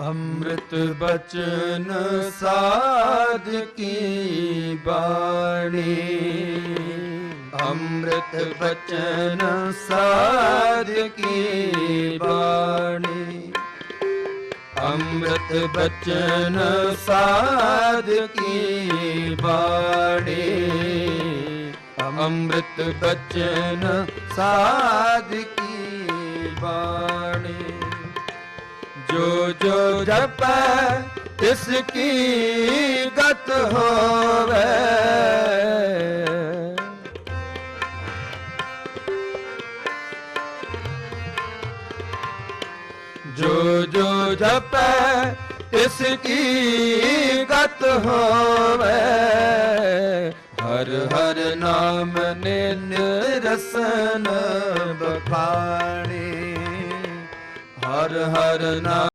ਅੰਮ੍ਰਿਤ ਬਚਨ ਸਾਧ ਕੀ ਬਾਣੀ? ਅੰਮ੍ਰਿਤ ਬਚਨ ਸਾਧ ਕੀ ਬਾਣੀ? ਅੰਮ੍ਰਿਤ ਬਚਨ ਸਾਧ ਕੀ ਬਾਣੀ? ਅੰਮ੍ਰਿਤ ਬਚਨ ਸਾਧ ਕੀ ਬਾਣੀ? ਜੋ ਜੋ ਜਪੈ, ਤਿਸ ਕੀ ਗਤ ਹੋਵੇ। ਜੋ ਜੋ ਜਪੈ, ਤਿਸ ਕੀ ਗਤ ਹੋਵੇ। ਹਰ ਹਰ ਨਾਮ ਨਿਨ ਰਸਨ ਬਖਾਣੀ ਹਰ ਹਰ ਨਾਮ